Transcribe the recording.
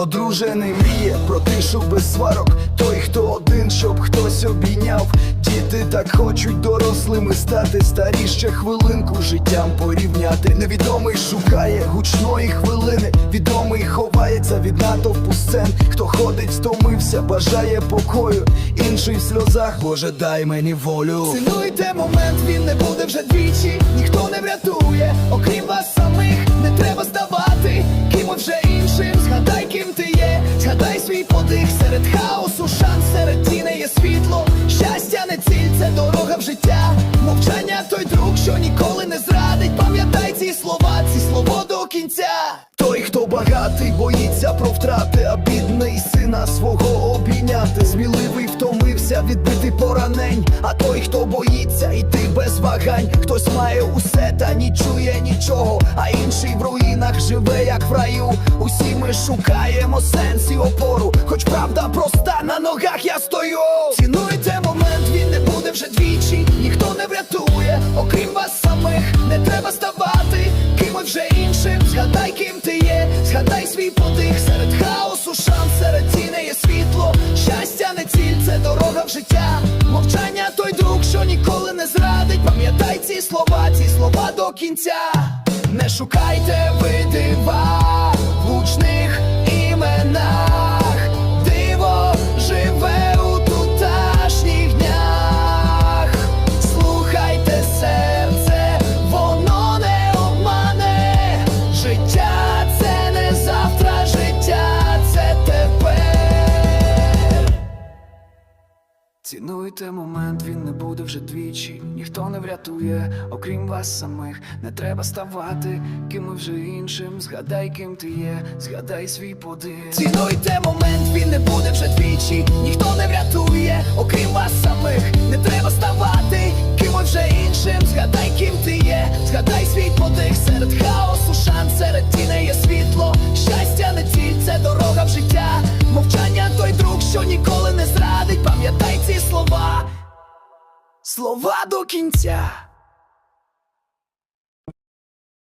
одружений мріє про тишу без сварок. Той, хто один, щоб хтось обійняв. Діти так хочуть дорослими стати, старі ще хвилинку життям порівняти. Невідомий шукає гучної хвилини, відомий ховається від натовпу сцен. Хто ходить, стомився, бажає покою. Інший в сльозах, Боже, дай мені волю. Цінуйте момент, він не буде вже двічі, ніхто не врятує, окрім вас самих, не треба здавати, кимось вже багатий, боїться про втрати, а бідний сина свого обійняти. Сміливий втомився відбити поранень. А той, хто боїться йти без вагань, хтось має усе та не чує нічого, а інший в руїнах живе, як в раю. Усі ми шукаємо сенс і опору, хоч правда проста на ногах я стою. Цінуйте момент, він не буде вже двічі, ніхто не врятує, окрім вас самих, не треба ставати кимось вже іншим. Згадай, ким ти є, згадай свій подих серед хаосу, шанс серед тіней є світло. Щастя не ціль, це дорога в життя. Мовчання той друг, що ніколи не зрадить. Пам'ятай ці слова, ці слова до кінця. Не шукайте ви Цінуйте момент, він не буде вже двічі. Ніхто не врятує, окрім вас самих. Не треба ставати кимось вже іншим. Згадай, ким ти є, згадай свій подих. Цінуйте момент, він не слова до кінця.